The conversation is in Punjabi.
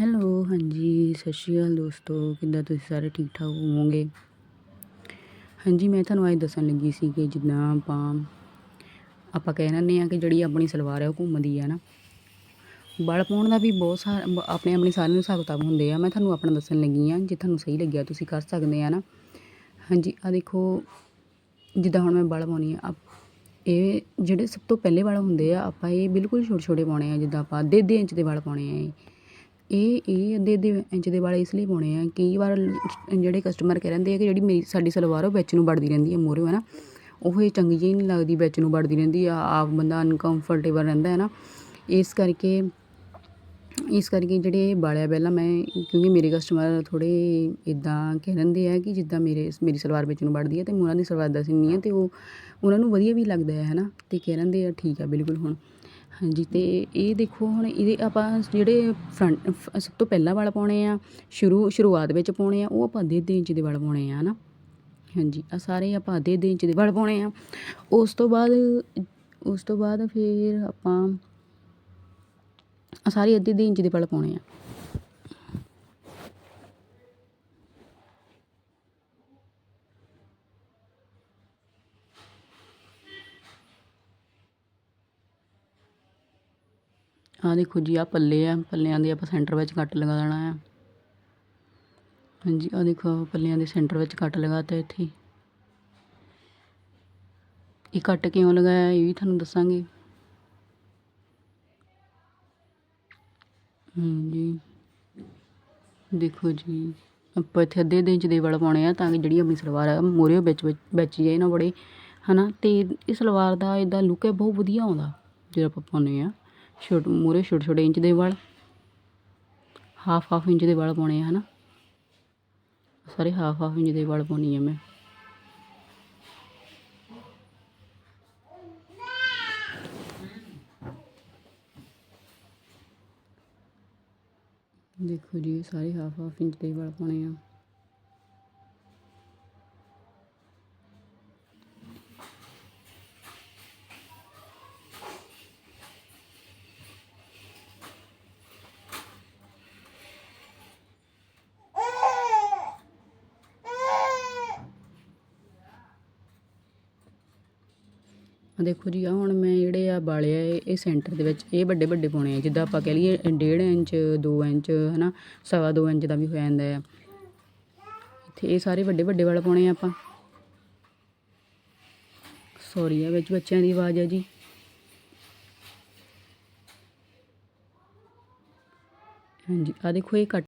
ਹੈਲੋ ਹਾਂਜੀ, ਸਤਿ ਸ਼੍ਰੀ ਅਕਾਲ ਦੋਸਤੋ, ਕਿੱਦਾਂ ਤੁਸੀਂ ਸਾਰੇ ਠੀਕ ਠਾਕ ਹੋਵੋਗੇ? ਹਾਂਜੀ, ਮੈਂ ਤੁਹਾਨੂੰ ਅੱਜ ਦੱਸਣ ਲੱਗੀ ਸੀ ਕਿ ਜਿੱਦਾਂ ਆਪਾਂ ਆਪਾਂ ਕਹਿ ਰਹੇ ਹਾਂ ਕਿ ਜਿਹੜੀ ਆਪਣੀ ਸਲਵਾਰ ਹੈ ਉਹ ਘੁੰਮਦੀ ਹੈ ਨਾ। ਬਲ ਪਾਉਣ ਦਾ ਵੀ ਬਹੁਤ ਸਾਰਾ ਆਪਣੇ ਆਪਣੇ ਸਾਰਿਆਂ ਨੂੰ ਹਿਸਾਬ ਕਿਤਾਬ ਹੁੰਦੇ ਆ। ਮੈਂ ਤੁਹਾਨੂੰ ਆਪਣਾ ਦੱਸਣ ਲੱਗੀ ਆ ਜੇ ਤੁਹਾਨੂੰ ਸਹੀ ਲੱਗਿਆ ਤੁਸੀਂ ਕਰ ਸਕਦੇ ਆ ਨਾ। ਹਾਂਜੀ ਆ ਦੇਖੋ, ਜਿੱਦਾਂ ਹੁਣ ਮੈਂ ਬਲ ਪਾਉਣੀ ਆ ਇਹ ਜਿਹੜੇ ਸਭ ਤੋਂ ਪਹਿਲੇ ਵਾਲ ਹੁੰਦੇ ਆ, ਆਪਾਂ ਇਹ ਬਿਲਕੁਲ ਛੋਟੇ ਛੋਟੇ ਪਾਉਣੇ ਆ, ਜਿੱਦਾਂ ਆਪਾਂ ਅੱਧੇ ਅੱਧੇ ਇੰਚ ਦੇ ਵਾਲ ਪਾਉਣੇ ਆ ਇਹ ਇਹ ਅੱਧੇ ਅੱਧੇ ਇੰਚ ਦੇ ਵਾਲੇ ਇਸ ਲਈ ਪਾਉਣੇ ਆ। ਕਈ ਵਾਰ ਜਿਹੜੇ ਕਸਟਮਰ ਕਹਿ ਰਹਿੰਦੇ ਆ ਕਿ ਜਿਹੜੀ ਮੇਰੀ, ਸਾਡੀ ਸਲਵਾਰ ਉਹ ਵਿੱਚ ਨੂੰ ਵੜਦੀ ਰਹਿੰਦੀ ਹੈ ਮੂਹਰੇ ਹੈ ਨਾ ਉਹ ਇਹ ਚੰਗੀ ਜਿਹੀ ਨਹੀਂ ਲੱਗਦੀ, ਵਿੱਚ ਨੂੰ ਵੜਦੀ ਰਹਿੰਦੀ ਆ। ਆਪ ਬੰਦਾ ਅਨਕੰਫਰਟੇਬਲ ਰਹਿੰਦਾ ਹੈ ਨਾ ਇਸ ਕਰਕੇ ਇਸ ਕਰਕੇ ਜਿਹੜੇ ਵਾਲਿਆ ਪਹਿਲਾਂ ਮੈਂ, ਕਿਉਂਕਿ ਮੇਰੇ ਕਸਟਮਰ ਥੋੜ੍ਹੇ ਇੱਦਾਂ ਕਹਿ ਰਹਿੰਦੇ ਆ ਕਿ ਜਿੱਦਾਂ ਮੇਰੇ, ਮੇਰੀ ਸਲਵਾਰ ਵਿੱਚ ਨੂੰ ਵੜਦੀ ਹੈ ਅਤੇ ਮੈਂ ਉਹਨਾਂ ਦੀ ਸਲਵਾਰ ਦਾ ਸੀਨੀ ਆ ਅਤੇ ਉਹ, ਉਹਨਾਂ ਨੂੰ ਵਧੀਆ ਵੀ ਲੱਗਦਾ ਹੈ ਹੈ ਨਾ ਅਤੇ ਕਹਿ ਰਹਿੰਦੇ ਆ, ਠੀਕ ਆ, ਬਿਲਕੁਲ ਹੁਣ। ਹਾਂਜੀ ਅਤੇ ਇਹ ਦੇਖੋ ਹੁਣ ਇਹਦੇ ਆਪਾਂ ਜਿਹੜੇ ਫਰੰਟ ਸਭ ਤੋਂ ਪਹਿਲਾਂ ਵਾਲ ਪਾਉਣੇ ਆ, ਸ਼ੁਰੂ, ਸ਼ੁਰੂਆਤ ਵਿੱਚ ਪਾਉਣੇ ਆ, ਉਹ ਆਪਾਂ ਅੱਧੇ ਅੱਧੇ ਇੰਚ ਦੇ ਵਾਲ ਪਾਉਣੇ ਆ ਹੈ ਨਾ ਹਾਂਜੀ ਆ ਸਾਰੇ ਆਪਾਂ ਅੱਧੇ ਅੱਧੇ ਇੰਚ ਦੇ ਵਾਲ ਪਾਉਣੇ ਆ। ਉਸ ਤੋਂ ਬਾਅਦ, ਉਸ ਤੋਂ ਬਾਅਦ ਫਿਰ ਆਪਾਂ ਸਾਰੇ ਅੱਧੇ ਅੱਧੇ ਇੰਚ ਦੇ ਵਾਲ ਪਾਉਣੇ ਆ। ਆਹ ਦੇਖੋ ਜੀ, ਆਹ ਪੱਲੇ ਆ, ਪੱਲਿਆਂ ਦੇ ਆਪਾਂ ਸੈਂਟਰ ਵਿੱਚ ਕੱਟ ਲਗਾ ਦੇਣਾ ਆ। ਹਾਂਜੀ, ਆਹ ਦੇਖੋ, ਪੱਲਿਆਂ ਦੇ ਸੈਂਟਰ ਵਿੱਚ ਕੱਟ ਲਗਾਤਾ ਇੱਥੇ। ਇਹ ਕੱਟ ਕਿਉਂ ਲਗਾਇਆ, ਇਹ ਵੀ ਤੁਹਾਨੂੰ ਦੱਸਾਂਗੇ। ਹਾਂਜੀ। ਦੇਖੋ ਜੀ, ਆਪਾਂ ਇੱਥੇ ਅੱਧੇ ਅੱਧੇ ਇੰਚ ਦੇ ਵਾਲ ਪਾਉਣੇ ਆ ਤਾਂ ਕਿ ਜਿਹੜੀ ਆਪਣੀ ਸਲਵਾਰ ਆ ਮੋਰੇ ਵਿੱਚ ਵਿੱਚ ਜਾਏ ਨਾ ਬੜੇ, ਹਨਾ? ਤੇ ਇਹ ਸਲਵਾਰ ਦਾ ਇਹਦਾ ਲੁੱਕ ਹੈ ਬਹੁਤ ਵਧੀਆ ਆਉਂਦਾ ਜਦੋਂ ਆਪਾਂ ਪਾਉਂਦੇ ਆ। ਛੋਟੇ, ਮੂਹਰੇ ਛੋਟੇ ਛੋਟੇ ਇੰਚ ਦੇ ਵਾਲ। ਹਾਫ ਹਾਫ ਇੰਚ ਦੇ ਵਾਲ ਪਾਉਣੇ ਆ, ਹਨਾ? ਸਾਰੇ ਹਾਫ ਹਾਫ ਇੰਚ ਦੇ ਵਾਲ ਪਾਉਣੀ ਆ ਮੈਂ। ਦੇਖੋ ਜੀ, ਸਾਰੇ ਹਾਫ ਹਾਫ ਇੰਚ ਦੇ ਵਾਲ ਪਾਉਣੇ ਆ। ਆ ਦੇਖੋ ਜੀ ਆ ਹੁਣ ਮੈਂ ਜਿਹੜੇ ਆ ਵਾਲੇ ਆ, ਇਹ ਸੈਂਟਰ ਦੇ ਵਿੱਚ, ਇਹ ਵੱਡੇ ਵੱਡੇ ਪਾਉਣੇ ਆ। ਜਿੱਦਾਂ ਆਪਾਂ ਕਹਿ ਲਈਏ ਡੇਢ ਇੰਚ 2 ਇੰਚ, ਹਨਾ, ਸਵਾ 2 ਇੰਚ ਦਾ ਵੀ ਹੋ ਜਾਂਦਾ ਆ। ਇੱਥੇ ਇਹ ਸਾਰੇ ਵੱਡੇ ਵੱਡੇ ਵਾਲੇ ਪਾਉਣੇ ਆ ਆਪਾਂ। ਸੌਰੀ ਆ, ਵਿੱਚ ਬੱਚਿਆਂ ਦੀ ਆਵਾਜ਼ ਆ ਜੀ। ਹਾਂਜੀ ਆ ਦੇਖੋ ਇਹ ਕੱਟ